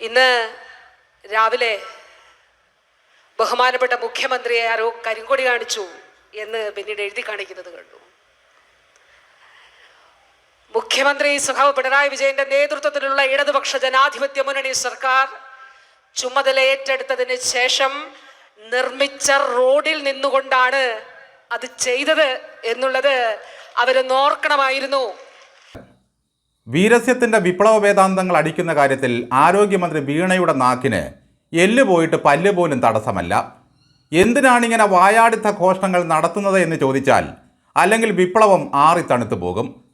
ഇന്ന് രാവിലെ ബഹുമാനപ്പെട്ട മുഖ്യമന്ത്രിയെ ആരോ കരിങ്കൊടി കാണിച്ചു എന്ന് പിന്നീട് എഴുതി കാണിക്കുന്നത് കണ്ടു. മുഖ്യമന്ത്രി സുഖാവ് പിണറായി വിജയന്റെ നേതൃത്വത്തിലുള്ള ഇടതുപക്ഷ ജനാധിപത്യ മുന്നണി സർക്കാർ ചുമതല ഏറ്റെടുത്തതിന് ശേഷം നിർമ്മിച്ച റോഡിൽ നിന്നുകൊണ്ടാണ് അത് ചെയ്തത് എന്നുള്ളത് അവരൊന്ന് വീരസ്യത്തിന്റെ വിപ്ലവ വേദാന്തങ്ങൾ അടിക്കുന്ന കാര്യത്തിൽ ആരോഗ്യമന്ത്രി വീണയുടെ നാക്കിന് എല്ല് പോയിട്ട് പല്ല് പോലും തടസ്സമല്ല. എന്തിനാണിങ്ങനെ വായാടിത്ത ഘോഷണങ്ങൾ നടത്തുന്നത് എന്ന് ചോദിച്ചാൽ അല്ലെങ്കിൽ വിപ്ലവം ആറി തണുത്തു പോകും.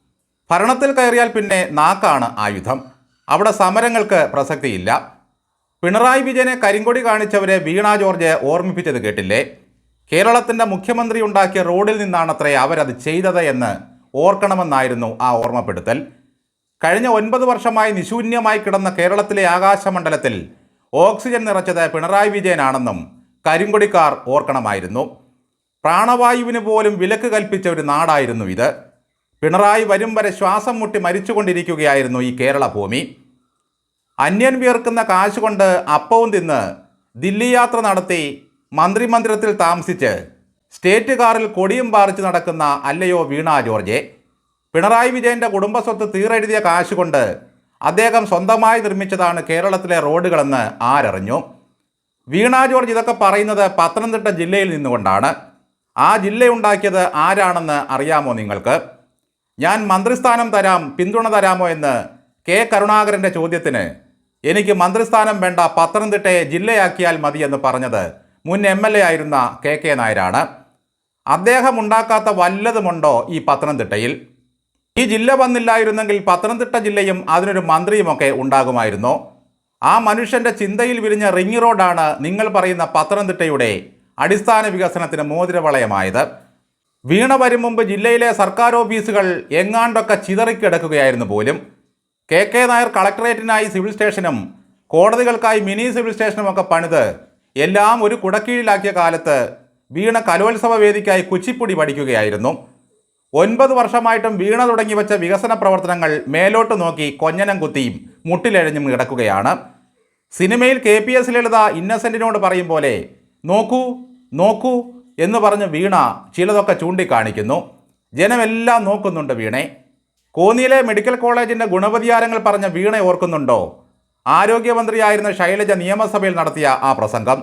ഭരണത്തിൽ കയറിയാൽ പിന്നെ നാക്കാണ് ആയുധം. അവിടെ സമരങ്ങൾക്ക് പ്രസക്തിയില്ല. പിണറായി വിജയനെ കരിങ്കൊടി കാണിച്ചവരെ വീണ ജോർജ് ഓർമ്മിപ്പിച്ചത് കേട്ടില്ലേ? കേരളത്തിന്റെ മുഖ്യമന്ത്രി ഉണ്ടാക്കിയ റോഡിൽ നിന്നാണത്രേ അവരത് ചെയ്തത് എന്ന് ഓർക്കണമെന്നായിരുന്നു ആ ഓർമ്മപ്പെടുത്തൽ. കഴിഞ്ഞ ഒൻപത് വർഷമായി നിശൂന്യമായി കിടന്ന കേരളത്തിലെ ആകാശമണ്ഡലത്തിൽ ഓക്സിജൻ നിറച്ചത് പിണറായി വിജയനാണെന്നും കരിങ്കൊടിക്കാർ ഓർക്കണമായിരുന്നു. പ്രാണവായുവിന് പോലും വിലക്ക് കൽപ്പിച്ച ഒരു നാടായിരുന്നു ഇത്. പിണറായി വരും വരെ ശ്വാസം മുട്ടി മരിച്ചുകൊണ്ടിരിക്കുകയായിരുന്നു ഈ കേരള ഭൂമി അന്യൻ വിയർക്കുന്ന കാശ് കൊണ്ട് അപ്പവും തിന്ന് ദില്ലി യാത്ര നടത്തി മന്ത്രിമന്ദിരത്തിൽ താമസിച്ച് സ്റ്റേറ്റ് കാറിൽ കൊടിയും പാറിച്ച് നടക്കുന്ന അല്ലയോ വീണ ജോർജെ. പിണറായി വിജയന്റെ കുടുംബസ്വത്ത് തീറെഴുതിയ കാശ് കൊണ്ട് അദ്ദേഹം സ്വന്തമായി നിർമ്മിച്ചതാണ് കേരളത്തിലെ റോഡുകളെന്ന് ആരറിഞ്ഞു. വീണ ജോർജ് ഇതൊക്കെ പറയുന്നത് പത്തനംതിട്ട ജില്ലയിൽ നിന്നുകൊണ്ടാണ്. ആ ജില്ലയുണ്ടാക്കിയത് ആരാണെന്ന് അറിയാമോ നിങ്ങൾക്ക്? ഞാൻ മന്ത്രിസ്ഥാനം തരാം പിന്തുണ തരാമോ എന്ന് കെ കരുണാകരന്റെ ചോദ്യത്തിന് എനിക്ക് മന്ത്രിസ്ഥാനം വേണ്ട പത്തനംതിട്ടയെ ജില്ലയാക്കിയാൽ മതിയെന്ന് പറഞ്ഞത് മുൻ എം എൽ എ ആയിരുന്ന കെ കെ നായരാണ്. അദ്ദേഹം ഉണ്ടാക്കാത്ത വല്ലതുമുണ്ടോ ഈ പത്തനംതിട്ടയിൽ? ഈ ജില്ല വന്നില്ലായിരുന്നെങ്കിൽ പത്തനംതിട്ട ജില്ലയും അതിനൊരു മന്ത്രിയുമൊക്കെ ഉണ്ടാകുമായിരുന്നു. ആ മനുഷ്യന്റെ ചിന്തയിൽ വിരിഞ്ഞ റിംഗ് റോഡാണ് നിങ്ങൾ പറയുന്ന പത്തനംതിട്ടയുടെ അടിസ്ഥാന വികസനത്തിന് മോതിരവളയമായത്. വീണ വരും മുമ്പ് ജില്ലയിലെ സർക്കാർ ഓഫീസുകൾ എങ്ങാണ്ടൊക്കെ ചിതറിക്കിടക്കുകയായിരുന്നു പോലും. കെ കെ നായർ കളക്ടറേറ്റിനായി സിവിൽ സ്റ്റേഷനും കോടതികൾക്കായി മിനി സിവിൽ സ്റ്റേഷനും ഒക്കെ പണിത് എല്ലാം ഒരു കുടക്കീഴിലാക്കിയ കാലത്ത് വീണ കലോത്സവ വേദിക്കായി കുച്ചിപ്പുടി പഠിക്കുകയായിരുന്നു. ഒൻപത് വർഷമായിട്ടും വീണ തുടങ്ങി വെച്ച വികസന പ്രവർത്തനങ്ങൾ മേലോട്ട് നോക്കി കൊഞ്ഞനം കുത്തിയും മുട്ടിലെഴഞ്ഞും കിടക്കുകയാണ്. സിനിമയിൽ കെ പി എസ് ലളിത ഇന്നസെന്റിനോട് പറയും പോലെ നോക്കൂ നോക്കൂ എന്ന് പറഞ്ഞ് വീണ ചിലതൊക്കെ ചൂണ്ടിക്കാണിക്കുന്നു. ജനമെല്ലാം നോക്കുന്നുണ്ട് വീണെ. കോന്നിയിലെ മെഡിക്കൽ കോളേജിന്റെ ഗുണപതിയാരങ്ങൾ പറഞ്ഞ വീണ ഓർക്കുന്നുണ്ടോ? ആരോഗ്യമന്ത്രിയായിരുന്ന ശൈലജ നിയമസഭയിൽ നടത്തിയ ആ പ്രസംഗം.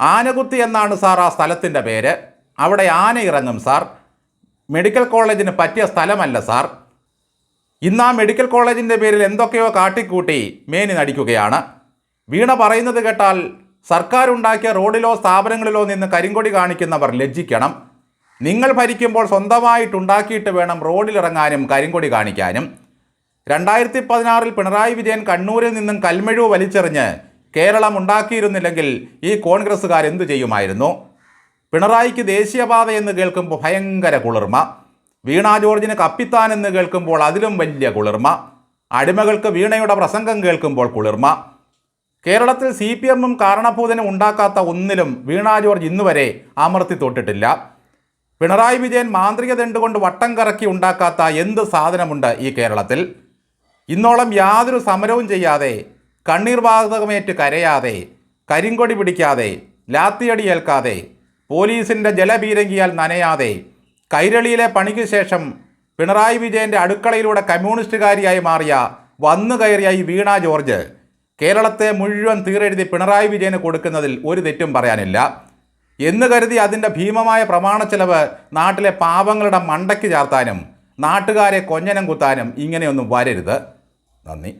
ആനകുത്തി എന്നാണ് സാർ ആ സ്ഥലത്തിന്റെ പേര്. അവിടെ ആന ഇറങ്ങും സാർ. മെഡിക്കൽ കോളേജിന് പറ്റിയ സ്ഥലമല്ല സാർ. ഇന്ന് ആ മെഡിക്കൽ കോളേജിന്റെ പേരിൽ എന്തൊക്കെയോ കാട്ടിക്കൂട്ടി മേനി നടിക്കുകയാണ്. വീണ പറയുന്നത് കേട്ടാൽ സർക്കാർ ഉണ്ടാക്കിയ റോഡിലോ സ്ഥാപനങ്ങളിലോ നിന്ന് കരിങ്കൊടി കാണിക്കുന്നവർ ലജ്ജിക്കണം. നിങ്ങൾ ഭരിക്കുമ്പോൾ സ്വന്തമായിട്ടുണ്ടാക്കിയിട്ട് വേണം റോഡിലിറങ്ങാനും കരിങ്കൊടി കാണിക്കാനും. രണ്ടായിരത്തി പതിനാറിൽ പിണറായി വിജയൻ കണ്ണൂരിൽ നിന്നും കൽമെഴു വലിച്ചെറിഞ്ഞ് കേരളം ഉണ്ടാക്കിയിരുന്നില്ലെങ്കിൽ ഈ കോൺഗ്രസ്സുകാർ എന്തു ചെയ്യുമായിരുന്നു? പിണറായിക്ക് ദേശീയപാത എന്ന് കേൾക്കുമ്പോൾ ഭയങ്കര കുളിർമ. വീണാ ജോർജിന് കപ്പിത്താൻ എന്ന് കേൾക്കുമ്പോൾ അതിലും വലിയ കുളിർമ. അടിമകൾക്ക് വീണയുടെ പ്രസംഗം കേൾക്കുമ്പോൾ കുളിർമ. കേരളത്തിൽ സി പി എമ്മും കാരണഭൂതനും ഉണ്ടാക്കാത്ത ഒന്നിലും വീണാ ജോർജ് ഇന്നുവരെ അമർത്തി തൊട്ടിട്ടില്ല. പിണറായി വിജയൻ മാന്ത്രിക ദണ്ടുകൊണ്ട് വട്ടം കറക്കി ഉണ്ടാക്കാത്ത എന്ത് സാധനമുണ്ട് ഈ കേരളത്തിൽ? ഇന്നോളം യാതൊരു സമരവും ചെയ്യാതെ കണ്ണീർ വാതകമേറ്റ് കരയാതെ കരിങ്കൊടി പിടിക്കാതെ ലാത്തിയടി ഏൽക്കാതെ പോലീസിന്റെ ജലപീരങ്കിയാൽ നനയാതെ കൈരളിയിലെ പണിക്ക് ശേഷം പിണറായി വിജയന്റെ അടുക്കളയിലൂടെ കമ്മ്യൂണിസ്റ്റുകാരിയായി മാറിയ വന്നു കയറിയ ഈ വീണ ജോർജ് കേരളത്തെ മുഴുവൻ തീരെഴുതി പിണറായി വിജയന് കൊടുക്കുന്നതിൽ ഒരു തെറ്റും പറയാനില്ല. എന്ന് കരുതി അതിന്റെ ഭീമമായ പ്രമാണ ചെലവ് നാട്ടിലെ പാവങ്ങളുടെ മണ്ടയ്ക്ക് ചാർത്താനും നാട്ടുകാരെ കൊഞ്ഞനം കുത്താനും ഇങ്ങനെയൊന്നും വരരുത്. നന്ദി.